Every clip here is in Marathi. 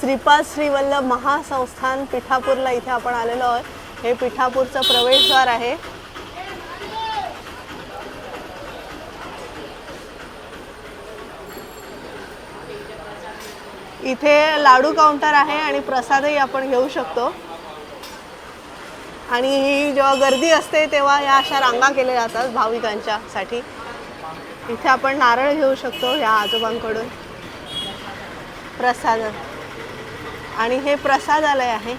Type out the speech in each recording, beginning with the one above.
श्रीपाद श्रीवल्लभ महासंस्थान पिठापूरला इथे आपण आलेलो आहोत. हे पिठापूरचं प्रवेशद्वार आहे. इथे लाडू काउंटर आहे आणि प्रसादही आपण घेऊ शकतो. आणि ही जेव्हा गर्दी असते तेव्हा या अशा रांगा केल्या जातात भाविकांच्यासाठी इथे आपण नारळ घेऊ शकतो या आजोबांकडून. प्रसाद. आणि हे प्रसादालय आहे.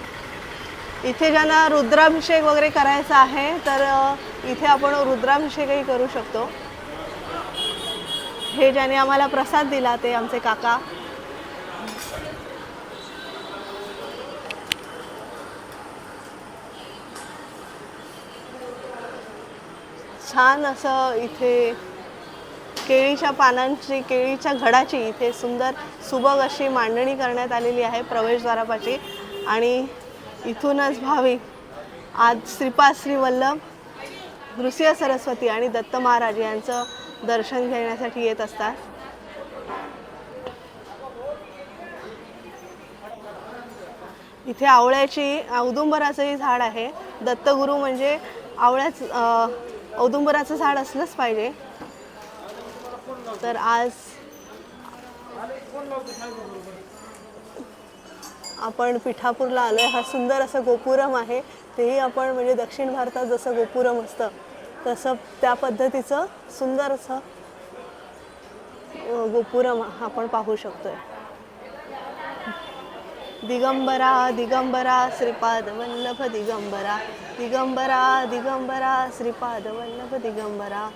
इथे ज्यांना रुद्राभिषेक वगैरे करायचा आहे तर इथे आपण रुद्राभिषेकही करू शकतो. हे ज्याने आम्हाला प्रसाद दिला ते आमचे काका. छान असं इथे केळीच्या पानांची केळीच्या घडाची इथे सुंदर सुबक अशी मांडणी करण्यात आलेली आहे प्रवेशद्वारापाची आणि इथूनच भाविक आज श्रीपाद श्रीवल्लभ नृसिंह सरस्वती आणि दत्त महाराज यांचं दर्शन घेण्यासाठी येत असतात. इथे आवळ्याची औदुंबराचंही झाड आहे. दत्तगुरू म्हणजे आवळ्याच औदुंबराचं झाड असलंच पाहिजे. तर आज आपण पिठापूरला आलोय. हा सुंदर असं गोपुरम आहे. तेही आपण म्हणजे दक्षिण भारतात जसं गोपुरम असतं तसं त्या पद्धतीचं सुंदर असं गोपुरम आपण पाहू शकतोय. दिगंबरा दिगंबरा श्रीपाद वल्लभ दिगंबरा. दिगंबरा दिगंबरा श्रीपाद वल्लभ दिगंबरा.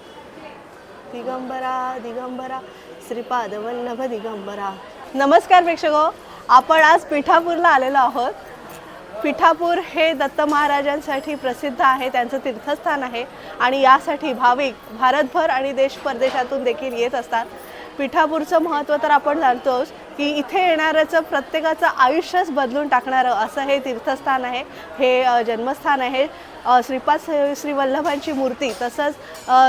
दिगंबरा दिगंबरा श्रीपाद वल्लभ दिगंबरा. नमस्कार प्रेक्षको आपण आज पिठापूरला आलेलो आहोत. पिठापूर हे दत्त महाराजांसाठी प्रसिद्ध आहे त्यांचं तीर्थस्थान आहे आणि यासाठी भाविक भारतभर आणि देश परदेशातून देखील येत असतात. पिठापूरचं महत्त्व तर आपण जाणतोच की इथे येणाऱ्याचं प्रत्येकाचं आयुष्यच बदलून टाकणारं असं हे तीर्थस्थान आहे. हे जन्मस्थान आहे. श्रीपाद श्री वल्लभांची मूर्ती तसंच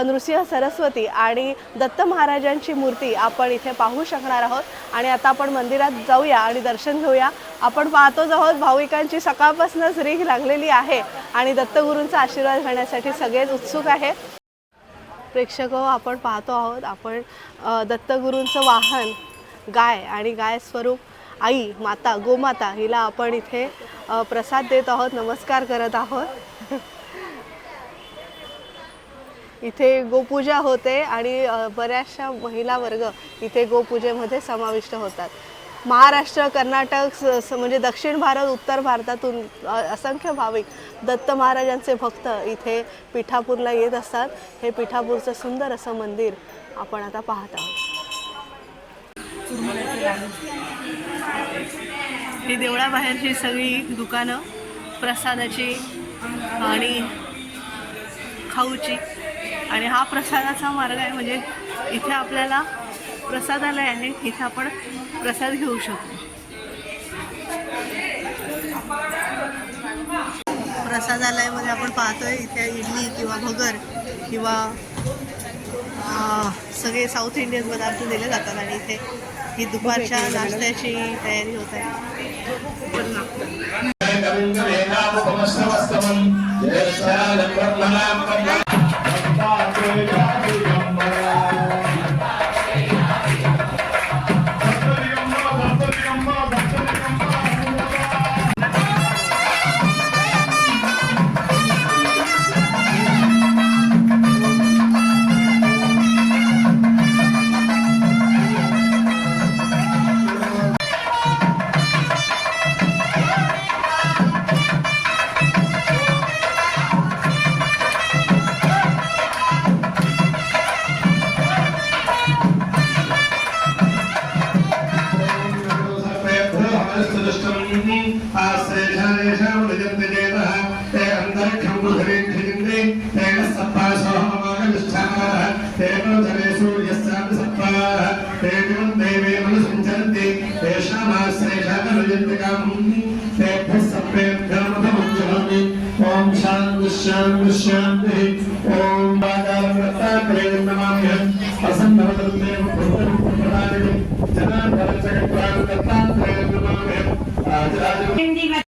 नृसिंह सरस्वती आणि दत्त महाराजांची मूर्ती आपण इथे पाहू शकणार आहोत. आणि आता आपण मंदिरात जाऊया आणि दर्शन घेऊया. आपण पाहतोच आहोत भाविकांची सकाळपासूनच रीघ लागलेली आहे आणि दत्तगुरूंचा आशीर्वाद घेण्यासाठी सगळेच उत्सुक आहे. प्रेक्षक हो, आपण पाहतो आहोत. आपण दत्तगुरूंचं वाहन गाय आणि गाय स्वरूप आई माता गोमाता हिला आपण इथे प्रसाद देत आहोत नमस्कार करत आहोत. इथे गोपूजा होते आणि बऱ्याचशा महिला वर्ग इथे गोपूजेमध्ये समाविष्ट होतात. महाराष्ट्र कर्नाटक स- म्हणजे दक्षिण भारत उत्तर भारतातून असंख्य भाविक दत्त महाराजांचे भक्त इथे पिठापूरला येत असतात. हे पिठापूरचं सुंदर असं मंदिर आपण आता पाहत आहोत. ही देवळाबाहेरची सगळी दुकानं प्रसादाची आणि खाऊची. आणि हा प्रसादाचा मार्ग आहे म्हणजे इथे आपल्याला प्रसादालय आहे इथे आपण प्रसाद घेऊ शकतो. प्रसादालयामध्ये आपण पाहतोय इथे इडली किंवा भगर किंवा सगळे साऊथ इंडियन पदार्थ दिले जातात आणि इथे ही दुपारच्या नाश्त्याची तयारी होत आहे. ओम शांति शांति शांति ओम बादावृत्तात्रेय नमाम्यहम् प्रसन्नवदन्ते भूतरूपप्रदायिने जनार्दनजगत्पाल दत्तात्रेय नमाम्यहम् राजराज हिंदी में